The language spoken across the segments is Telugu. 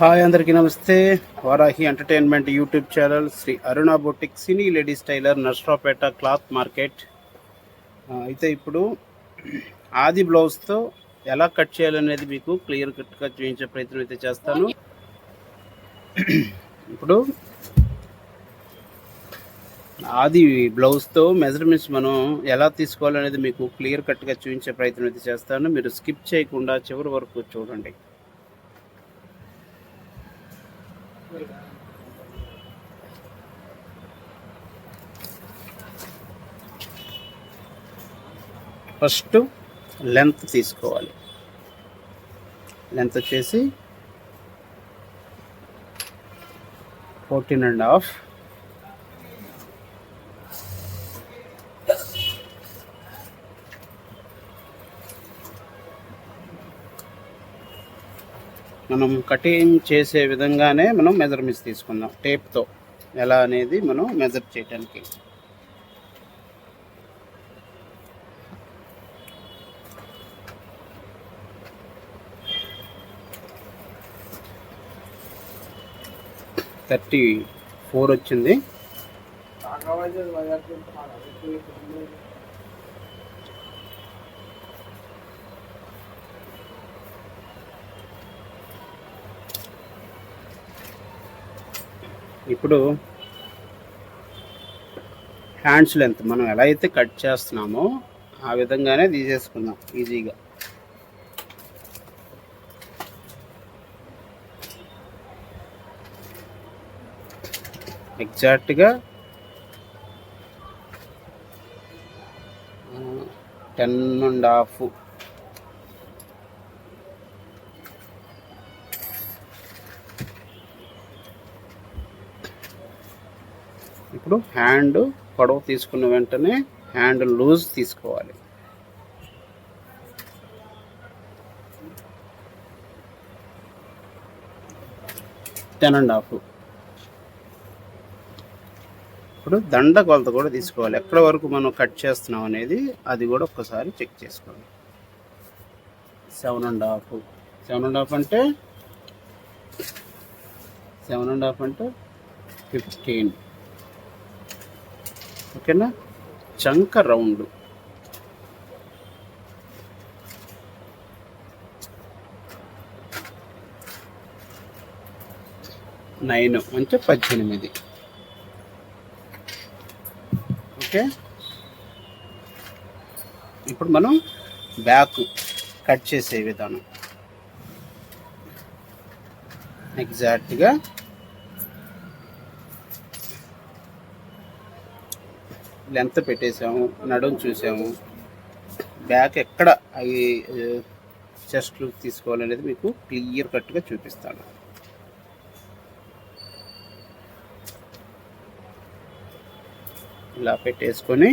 హాయ్ అందరికీ నమస్తే. Varahi entertainment YouTube channel Sri Aruna boutique cine ladies tailor Narasaraopet cloth market. అయితే ఇప్పుడు ఆది బ్లౌజ్తో ఎలా కట్ చేయాలనేది మీకు క్లియర్ కట్గా చూపించే ప్రయత్నం అయితే చేస్తాను. ఇప్పుడు ఆది బ్లౌజ్తో మెజర్మెంట్స్ మనం ఎలా తీసుకోవాలనేది మీకు క్లియర్ కట్గా చూపించే ప్రయత్నం అయితే చేస్తాను. మీరు స్కిప్ చేయకుండా చివరి వరకు చూడండి. ఫస్ట్ లెంత్ తీసుకోవాలి. లెంత్ వచ్చేసి ఫోర్టీన్ అండ్ హాఫ్. మనం కటింగ్ చేసే విధంగానే మనం మెజర్మెంట్స్ తీసుకుందాం. టేప్తో ఎలా అనేది మనం మెజర్ చేయడానికి థర్టీ ఫోర్ వచ్చింది. ఇప్పుడు హ్యాండ్స్ లెంత్ మనం ఎలా అయితే కట్ చేస్తున్నామో ఆ విధంగానే తీసేసుకుందాం ఈజీగా ఎగ్జాక్ట్గా టెన్ అండ్ హాఫ్ ఇప్పుడు హ్యాండ్ పొడవు తీసుకున్న వెంటనే హ్యాండ్ లూజ్ తీసుకోవాలి. Ten and half. ఇప్పుడు దండ కొలత కూడా తీసుకోవాలి. ఎక్కడ వరకు మనం కట్ చేస్తున్నాం అనేది అది కూడా ఒక్కసారి చెక్ చేసుకోవాలి seven and half. Seven and half అంటే సెవెన్ అండ్ హాఫ్ అంటే ఫిఫ్టీన్. ఓకేనా? చంక రౌండ్. నైన్ అంటే పద్దెనిమిది. ఓకే? ఇప్పుడు మనం బ్యాక్ కట్ చేసే విధానం. ఎగ్జాక్ట్గా లెంత్ పెట్టేసాము నడుం చూసాము బ్యాక్ ఎక్కడ అవి చెస్ట్ తీసుకోవాలనేది మీకు క్లియర్ కట్గా చూపిస్తాను. ఇలా పెట్టేసుకొని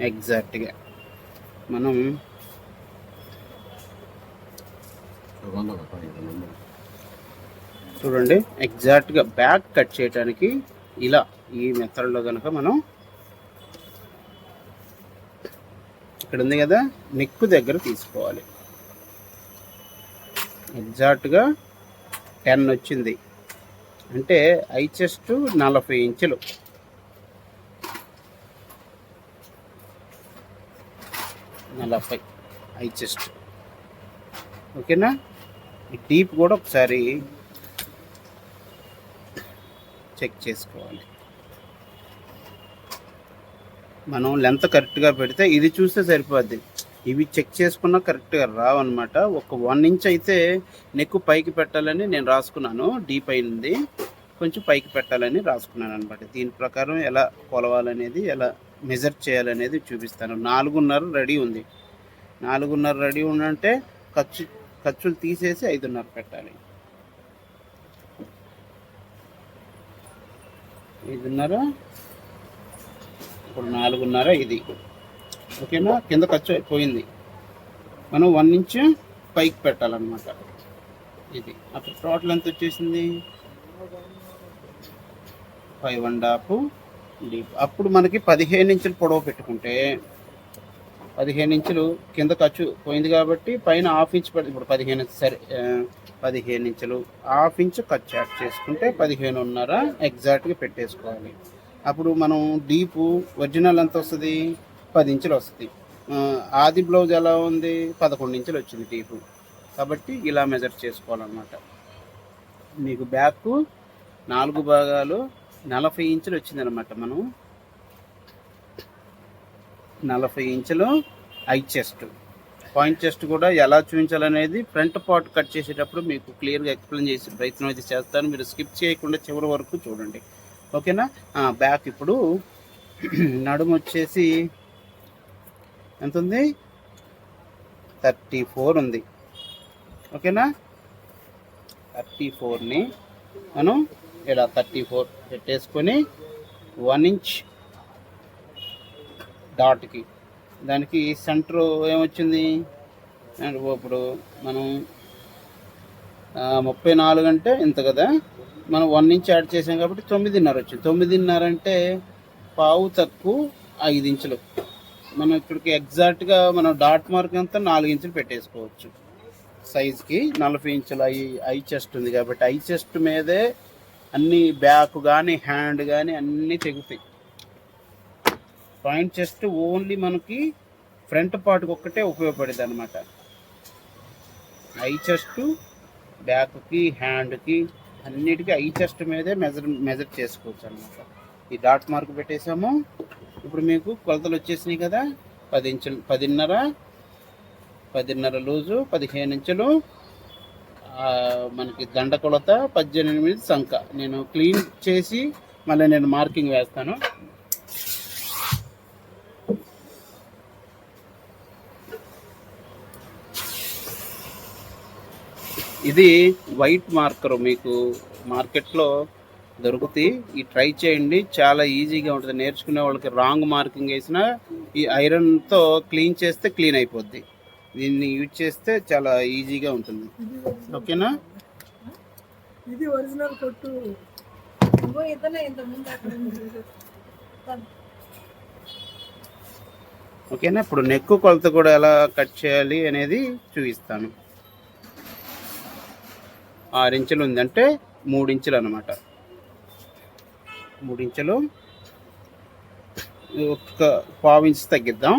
ఎగ్జాక్ట్గా మనం చూడండి ఎగ్జాక్ట్గా బ్యాక్ కట్ చేయడానికి ఇలా ఈ మెథడ్లో కనుక మనం ఇక్కడ ఉంది కదా నిక్కు దగ్గర తీసుకోవాలి. ఎగ్జాక్ట్గా టెన్ వచ్చింది. అంటే ఐ చెస్ట్ నలభై ఇంచులు. నలభై ఐ చెస్ట్ ఓకేనా? ఈ డీప్ కూడా ఒకసారి చెక్ చేసుకోవాలి. మనం లెంత్ కరెక్ట్గా పెడితే ఇది చూస్తే సరిపోద్ది. ఇవి చెక్ చేసుకున్నా కరెక్ట్గా రావన్నమాట. ఒక వన్ ఇంచ్ అయితే నెక్ పైకి పెట్టాలని నేను రాసుకున్నాను. డీప్ అయింది. కొంచెం పైకి పెట్టాలని రాసుకున్నాను అనమాట దీని ప్రకారం ఎలా కొలవాలనేది ఎలా మెజర్ చేయాలనేది చూపిస్తాను. నాలుగున్నర రెడీ ఉంది. నాలుగున్నర రెడీ ఉందంటే ఖర్చు ఖర్చులు తీసేసి ఐదున్నర పెట్టాలి. ఐదున్నర ఇప్పుడు నాలుగున్నర ఇది. ఓకేనా? కింద ఖర్చు పోయింది మనం వన్ ఇంచ్ పైకి పెట్టాలన్నమాట. ఇది. అప్పుడు టోటల్ ఎంత వచ్చేసింది? ఫైవ్ అండ్ హాఫ్ డీప్ అప్పుడు మనకి పదిహేను ఇంచులు పొడవు పెట్టుకుంటే పదిహేను ఇంచులు కింద ఖర్చు పోయింది కాబట్టి పైన హాఫ్ ఇంచ్ పడి ఇప్పుడు పదిహేను సరే పదిహేను ఇంచులు హాఫ్ ఇంచ్ ఖర్చు యాడ్ చేసుకుంటే పదిహేనున్నర ఎగ్జాక్ట్గా పెట్టేసుకోవాలి. అప్పుడు మనం డీపు ఒరిజినల్ ఎంత వస్తుంది? పది ఇంచులు వస్తుంది. ఆది బ్లౌజ్ ఎలా ఉంది? పదకొండు ఇంచులు వచ్చింది డీపు. కాబట్టి ఇలా మెజర్ చేసుకోవాలన్నమాట. మీకు బ్యాక్ నాలుగు భాగాలు నలభై ఇంచులు వచ్చిందనమాట మనం. నలభై ఇంచులు ఐ చెస్ట్. పాయింట్ చెస్ట్ కూడా ఎలా చూపించాలనేది ఫ్రంట్ పార్ట్ కట్ చేసేటప్పుడు మీకు క్లియర్గా ఎక్స్ప్లెయిన్ చేసే ప్రయత్నం అయితే చేస్తాను. మీరు స్కిప్ చేయకుండా చివరి వరకు చూడండి. ఓకేనా? బ్యాక్ ఇప్పుడు నడుము వచ్చేసి ఎంత ఉంది థర్టీ ఫోర్ ఉంది. ఓకేనా? థర్టీ ఫోర్ని మనం ఇలా థర్టీ ఫోర్ పెట్టేసుకొని వన్ ఇంచ్ డాట్కి దానికి సెంటర్ ఏమొచ్చింది? అండ్ ఇప్పుడు మనం ముప్పై నాలుగు అంటే ఇంత కదా? మనం వన్ ఇంచ్ యాడ్ చేసాం కాబట్టి తొమ్మిదిన్నర వచ్చింది. తొమ్మిదిన్నర అంటే పావు తక్కువ ఐదు ఇంచులు. మనం ఇక్కడికి ఎగ్జాక్ట్గా మనం డాట్ మార్క్ అంతా నాలుగు ఇంచులు పెట్టేసుకోవచ్చు. సైజ్కి నలభై ఇంచులు ఐ ఐ చెస్ట్ ఉంది కాబట్టి ఐ చెస్ట్ మీదే అన్ని బ్యాక్ కానీ హ్యాండ్ కానీ అన్నీ తెగుతాయి. పాయింట్ చెస్ట్ ఓన్లీ మనకి ఫ్రంట్ పార్ట్కి ఒక్కటే ఉపయోగపడేది అనమాట ఐ చెస్ట్ బ్యాక్కి హ్యాండ్కి అన్నిటికీ ఐ చెస్ట్ మీదే మెజర్ మెజర్ చేసుకోవచ్చు అనమాట ఈ డాట్ మార్క్ పెట్టేసాము ఇప్పుడు మీకు కొలతలు వచ్చేసినాయి కదా పది ఇంచులు పదిన్నర పదిన్నర లూజు పదిహేను ఇంచులు మనకి దండ కొలత పద్దెనిమిది సంఖ నేను క్లీన్ చేసి మళ్ళీ నేను మార్కింగ్ వేస్తాను. ఇది వైట్ మార్కర్ మీకు మార్కెట్లో దొరుకుతాయి. ఈ ట్రై చేయండి. చాలా ఈజీగా ఉంటుంది. నేర్చుకునే వాళ్ళకి రాంగ్ మార్కింగ్ వేసినా ఈ ఐరన్తో క్లీన్ చేస్తే క్లీన్ అయిపోద్ది. దీన్ని యూజ్ చేస్తే చాలా ఈజీగా ఉంటుంది. ఓకేనా? ఇది ఒరిజినల్ కొట్టు. ఓకేనా? ఇప్పుడు నెక్ కొలత కూడా ఎలా కట్ చేయాలి అనేది చూపిస్తాను. ఆరు ఇంచులు ఉందంటే మూడు ఇంచులు అనమాట మూడు ఇంచులు. ఒక పావు ఇంచు తగ్గిద్దాం.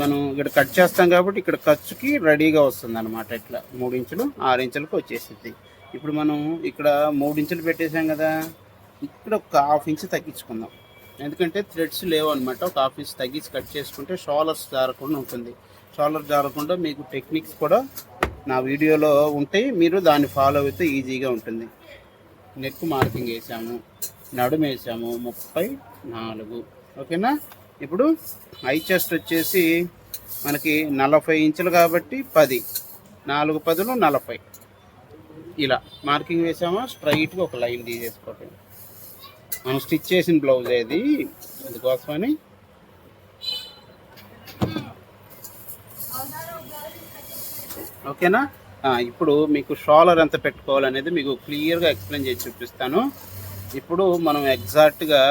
మనం ఇక్కడ కట్ చేస్తాం కాబట్టి ఇక్కడ ఖర్చుకి రెడీగా వస్తుంది అనమాట ఇట్లా. మూడు ఇంచులు ఆరు ఇంచులకు వచ్చేసింది. ఇప్పుడు మనం ఇక్కడ మూడు ఇంచులు పెట్టేసాం కదా. ఇక్కడ ఒక హాఫ్ ఇంచ్ తగ్గించుకుందాం. ఎందుకంటే థ్రెడ్స్ లేవు అనమాట ఒక హాఫ్ ఇంచ్ తగ్గించి కట్ చేసుకుంటే షోలర్స్ జారకుండా ఉంటుంది. షోలర్ జారకుండా మీకు టెక్నిక్స్ కూడా నా వీడియోలో ఉంటాయి మీరు దాన్ని ఫాలో అయితే ఈజీగా ఉంటుంది. నెక్ మార్కింగ్ వేసాము నడుము వేసాము ముప్పై నాలుగు. ఓకేనా? ఇప్పుడు ఐ చెస్ట్ వచ్చేసి మనకి నలభై ఇంచులు కాబట్టి పది. నాలుగు పదులు నలభై. ఇలా మార్కింగ్ వేసామా? స్ట్రైట్గా ఒక లైన్ తీసేసుకోవటం మనం స్టిచ్ చేసిన బ్లౌజ్ అది అందుకోసమని ఓకేనా? ఇప్పుడు మీకు షాలర్ ఎంత పెట్టుకోవాలనేది మీకు క్లియర్గా ఎక్స్ప్లెయిన్ చేసి చూపిస్తాను. ఇప్పుడు మనం ఎగ్జాక్ట్గా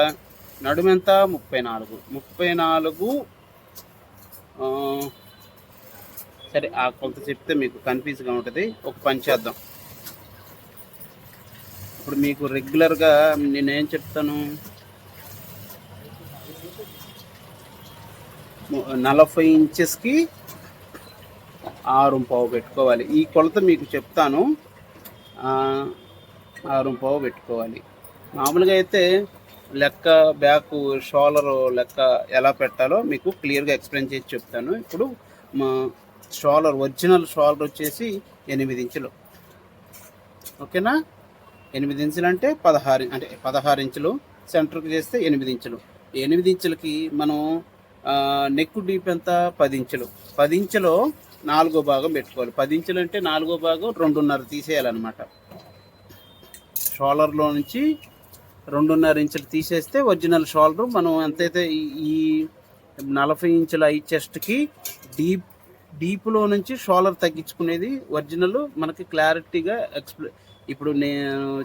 నడుమెంత ముప్పై నాలుగు. ముప్పై నాలుగు సరే ఆ కొంత చెప్తే మీకు కన్ఫ్యూజ్గా ఉంటుంది. ఒక పని చేద్దాం. ఇప్పుడు మీకు రెగ్యులర్గా నేనేం చెప్తాను? నలభై ఇంచెస్కి ఆరు పావు పెట్టుకోవాలి. ఈ కొలత మీకు చెప్తాను. ఆ, ఆరు పావు పెట్టుకోవాలి. మామూలుగా అయితే లెక్క బ్యాక్ షోలర్ లెక్క ఎలా పెట్టాలో మీకు క్లియర్గా ఎక్స్ప్లెయిన్ చేసి చెప్తాను. ఇప్పుడు మా షోలర్ ఒరిజినల్ షోలర్ వచ్చేసి ఎనిమిది ఇంచులు. ఓకేనా? ఎనిమిది ఇంచులు అంటే పదహారు అంటే పదహారు ఇంచులు. సెంటర్కి చేస్తే ఎనిమిది ఇంచులు. ఎనిమిది ఇంచులకి మనం నెక్ డీప్ ఎంత? పది ఇంచులు. పది ఇంచులో నాలుగో భాగం పెట్టుకోవాలి. పది ఇంచులు అంటే నాలుగో భాగం రెండున్నర తీసేయాలన్నమాట. షోలర్లో నుంచి రెండున్నర ఇంచులు తీసేస్తే ఒరిజినల్ షోల్డర్ మనం ఎంతైతే ఈ- ఈ నలభై ఇంచుల ఐ చెస్ట్కి డీప్ డీప్లో నుంచి షోలర్ తగ్గించుకునేది ఒరిజినల్ మనకి క్లారిటీగా ఎక్స్ప్లె ఇప్పుడు నేను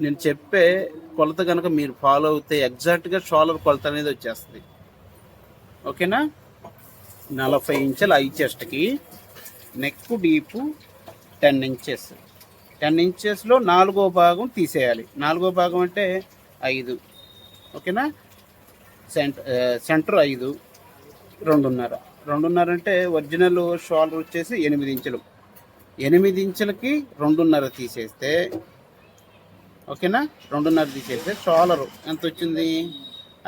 నేను చెప్పే కొలత కనుక మీరు ఫాలో అవుతే ఎగ్జాక్ట్గా షోలర్ కొలత అనేది వచ్చేస్తుంది. ఓకేనా? నలభై ఇంచుల ఐ చెస్ట్కి neck deep ten inches ten ఇంచెస్లో నాలుగో భాగం తీసేయాలి. నాలుగో భాగం అంటే ఐదు. ఓకేనా? సెంట సెంటర్ ఐదు. రెండున్నర. రెండున్నర అంటే ఒరిజినల్ షోల్డర్ వచ్చేసి ఎనిమిది ఇంచులు. ఎనిమిది ఇంచులకి రెండున్నర తీసేస్తే ఓకేనా? రెండున్నర తీసేస్తే షోలరు. ఎంత వచ్చింది?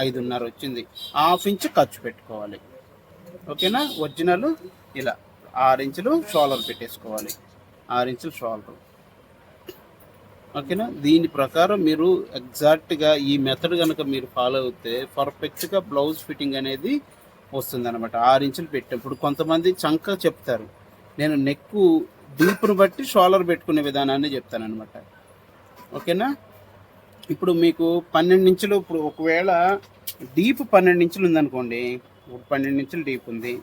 ఐదున్నర వచ్చింది. హాఫ్ ఇంచ్ ఖర్చు పెట్టుకోవాలి. ఓకేనా? ఒరిజినల్ ఇలా ఆరు ఇంచులు షోలర్ పెట్టేసుకోవాలి. ఆరు ఇంచులు షోలర్ ఓకేనా? దీని ప్రకారం మీరు ఎగ్జాక్ట్గా ఈ మెథడ్ కనుక మీరు ఫాలో అవుతే పర్ఫెక్ట్గా బ్లౌజ్ ఫిట్టింగ్ అనేది వస్తుంది అనమాట ఆరు ఇంచులు పెట్టినప్పుడు కొంతమంది చంక చెప్తారు. నేను నెక్కు డీప్ను బట్టి షోలర్ పెట్టుకునే విధానాన్ని చెప్తాను అనమాట ఓకేనా? ఇప్పుడు మీకు పన్నెండు ఇంచులు ఇప్పుడు ఒకవేళ డీప్ పన్నెండు ఇంచులు ఉందనుకోండి ఇప్పుడు పన్నెండు ఇంచులు డీప్ ఉంది.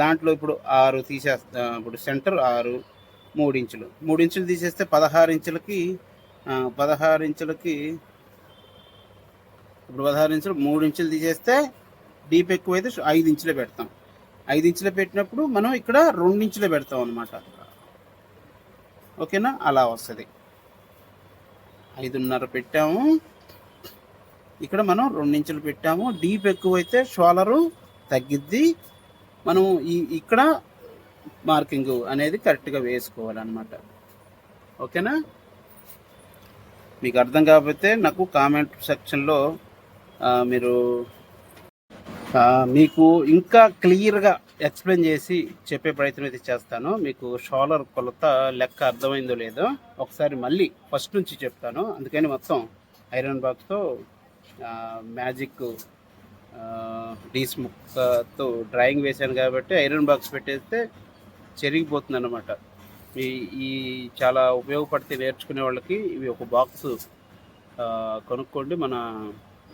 దాంట్లో ఇప్పుడు ఆరు తీసేస్తా ఇప్పుడు సెంటర్ ఆరు మూడు ఇంచులు. మూడు ఇంచులు తీసేస్తే పదహారు ఇంచులకి పదహారు ఇంచులకి ఇప్పుడు పదహారు ఇంచులు మూడు ఇంచులు తీసేస్తే డీప్ ఎక్కువైతే ఐదు ఇంచులే పెడతాం. ఐదు ఇంచులే పెట్టినప్పుడు మనం ఇక్కడ రెండు ఇంచులే పెడతాం అనమాట ఓకేనా? అలా వస్తుంది. ఐదున్నర పెట్టాము. ఇక్కడ మనం రెండించులు పెట్టాము. డీప్ ఎక్కువైతే షోలరు తగ్గిద్ది. మనం ఈ ఇక్కడ మార్కింగ్ అనేది కరెక్ట్గా వేసుకోవాలన్నమాట. ఓకేనా? మీకు అర్థం కాకపోతే నాకు కామెంట్ సెక్షన్లో మీరు మీకు ఇంకా క్లియర్గా ఎక్స్ప్లెయిన్ చేసి చెప్పే ప్రయత్నం అయితే చేస్తాను. మీకు షోలర్ కొలత లెక్క అర్థమైందో లేదో ఒకసారి మళ్ళీ ఫస్ట్ నుంచి చెప్తాను. అందుకని మొత్తం ఐరన్ బాక్స్తో మ్యాజిక్ డీస్ ముక్కతో డ్రాయింగ్ వేశాను కాబట్టి ఐరన్ బాక్స్ పెట్టేస్తే చెరిగిపోతుంది అనమాట ఈ ఈ చాలా ఉపయోగపడితే నేర్చుకునే వాళ్ళకి ఇవి ఒక బాక్స్ కొనుక్కోండి. మన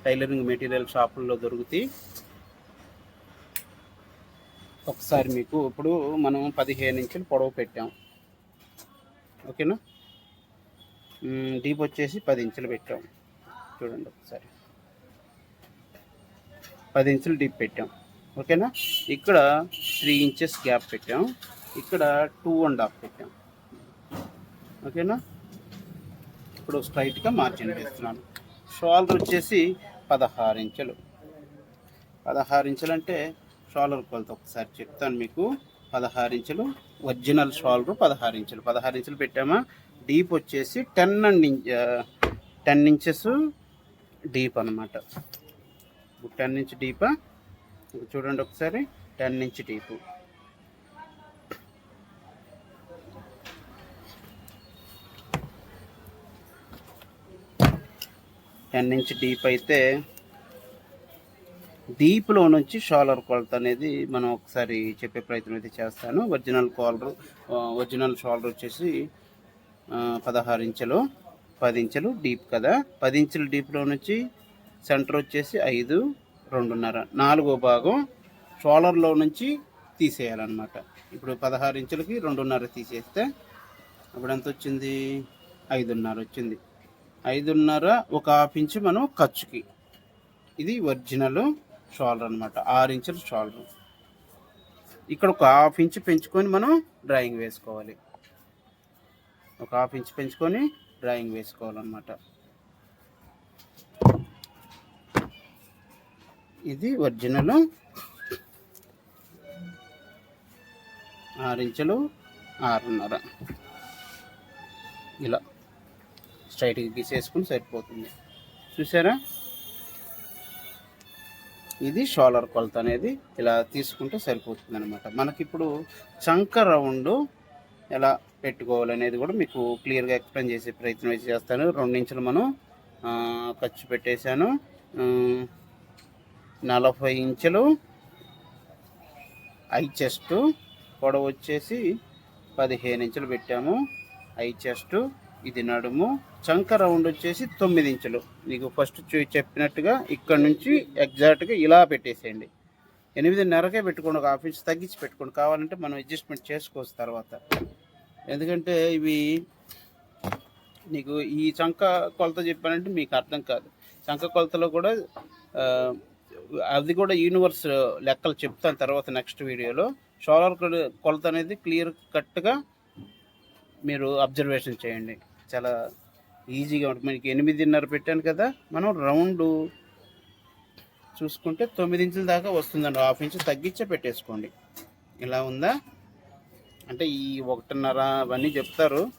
టైలరింగ్ మెటీరియల్ షాపుల్లో దొరుకుతాయి. ఒకసారి మీకు ఇప్పుడు మనం పదిహేను ఇంచులు పొడవు పెట్టాం. ఓకేనా? డీప్ వచ్చేసి పది ఇంచులు పెట్టాం. చూడండి ఒకసారి. పది ఇంచులు డీప్ పెట్టాం. ఓకేనా? ఇక్కడ త్రీ ఇంచెస్ గ్యాప్ పెట్టాం. ఇక్కడ టూ అండ్ హాఫ్ పెట్టాం. ఓకేనా? ఇప్పుడు స్ట్రైట్గా మార్జిన్ వేస్తున్నాను. షోల్డర్ వచ్చేసి పదహారు ఇంచులు. పదహారు ఇంచులు అంటే షాలర్ కొలత ఒకసారి చెప్తాను మీకు. పదహారు ఇంచులు. ఒరిజినల్ షాలరు పదహారు ఇంచులు. పదహారు ఇంచులు పెట్టామా? డీప్ వచ్చేసి ten and ten inches deep అనమాట టెన్ ఇంచ్ డీపా. చూడండి ఒకసారి. Ten inch deep. Ten inch deep అయితే డీప్లో నుంచి షోలర్ కొలత అనేది మనం ఒకసారి చెప్పే ప్రయత్నం అయితే చేస్తాను. ఒరిజినల్ కాలర్ ఒరిజినల్ షోల్డర్ వచ్చేసి పదహారు ఇంచులు పది ఇంచులు డీప్ కదా. పది ఇంచుల డీప్లో నుంచి సెంటర్ వచ్చేసి ఐదు రెండున్నర నాలుగో భాగం షోలర్లో నుంచి తీసేయాలన్నమాట. ఇప్పుడు పదహారు ఇంచులకి రెండున్నర తీసేస్తే అప్పుడు ఎంత వచ్చింది? ఐదున్నర వచ్చింది. ఐదున్నర ఒక హాఫ్ ఇంచు మనం ఖర్చుకి. ఇది ఒరిజినల్. షోల్డర్ అనమాట ఆరు ఇంచుల షోల్డర్ ఇక్కడ ఒక హాఫ్ ఇంచ్ పెంచుకొని మనం డ్రాయింగ్ వేసుకోవాలి. ఒక హాఫ్ ఇంచ్ పెంచుకొని డ్రాయింగ్ వేసుకోవాలన్నమాట. ఇది ఒరిజినల్ ఆరు ఇంచులు ఆరున్నర. ఇలా స్ట్రైట్గా గీసేసుకుని సరిపోతుంది. చూసారా? ఇది షోలర్ కొలత అనేది ఇలా తీసుకుంటే సరిపోతుంది అనమాట మనకిప్పుడు చంక రౌండ్ ఎలా పెట్టుకోవాలనేది కూడా మీకు క్లియర్గా ఎక్స్ప్లెయిన్ చేసే ప్రయత్నం అయితే చేస్తాను. రెండు ఇంచులు మనం ఖర్చు పెట్టేశాను. నలభై ఇంచులు ఐ చెస్ట్ పొడవు వచ్చేసి పదిహేను ఇంచులు పెట్టాము. ఐ చెస్ట్ ఇది నడుము. చంక రౌండ్ వచ్చేసి తొమ్మిది ఇంచులు. మీకు ఫస్ట్ చెప్పినట్టుగా ఇక్కడ నుంచి ఎగ్జాక్ట్గా ఇలా పెట్టేసేయండి. ఎనిమిదిన్నరకే పెట్టుకోండి ఒక హాఫ్ ఇంచ్ తగ్గించి పెట్టుకోండి. కావాలంటే మనం అడ్జస్ట్మెంట్ చేసుకోవచ్చు తర్వాత. ఎందుకంటే ఇవి నీకు ఈ చంక కొలత చెప్పానంటే మీకు అర్థం కాదు. చంక కొలతలో కూడా అది కూడా యూనివర్స్ లెక్కలు చెప్తాను తర్వాత నెక్స్ట్ వీడియోలో. సోలార్ కొలత అనేది క్లియర్ కట్గా మీరు అబ్జర్వేషన్ చేయండి. చాలా ఈజీగా ఉంటుంది. మనకి ఎనిమిదిన్నర పెట్టాను కదా మనం రౌండ్ చూసుకుంటే తొమ్మిది ఇంచుల దాకా వస్తుందండి. హాఫ్ ఇంచు తగ్గించే పెట్టేసుకోండి. ఇలా ఉందా? అంటే ఈ ఒకటిన్నర అవన్నీ చెప్తారు.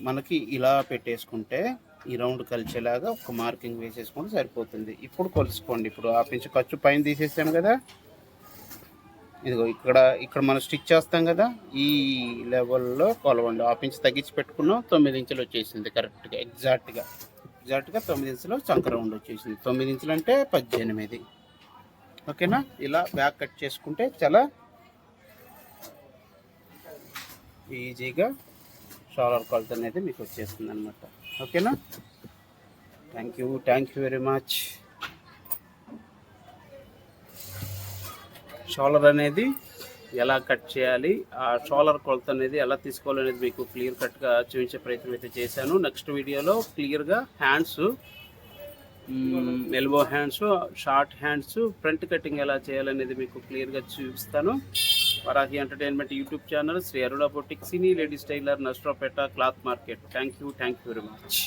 మనకి ఇలా పెట్టేసుకుంటే ఈ రౌండ్ కలిసేలాగా ఒక మార్కింగ్ వేసేసుకుంటే సరిపోతుంది. ఇప్పుడు కొలుసుకోండి. ఇప్పుడు హాఫ్ ఇంచు ఖర్చు పైన తీసేసాను కదా ఇదిగో ఇక్కడ ఇక్కడ మనం స్టిచ్ చేస్తాం కదా ఈ లెవెల్లో కొలవండి హాఫ్ ఇంచ్ తగ్గించి పెట్టుకున్నాం తొమ్మిది ఇంచులు వచ్చేసింది కరెక్ట్గా ఎగ్జాక్ట్గా. ఎగ్జాక్ట్గా తొమ్మిది ఇంచులు చంక రౌండ్ వచ్చేసింది. తొమ్మిది ఇంచులు అంటే పద్దెనిమిది. ఓకేనా? ఇలా బ్యాక్ కట్ చేసుకుంటే చాలా ఈజీగా షాలర్ కొలత అనేది మీకు వచ్చేస్తుంది అనమాట ఓకేనా? Thank you thank you very much. Shoulder అనేది ఎలా కట్ చేయాలి? ఆ షోలర్ కొలత అనేది ఎలా తీసుకోవాలనేది మీకు క్లియర్ కట్గా చూపించే ప్రయత్నం అయితే చేశాను. నెక్స్ట్ వీడియోలో క్లియర్గా hands elbow hands short hands front cutting ఎలా చేయాలనేది మీకు క్లియర్గా చూపిస్తాను. Varahi entertainment YouTube channel Sri Aruna boutique cine ladies tailor Narasaraopet cloth market. Thank you thank you very much.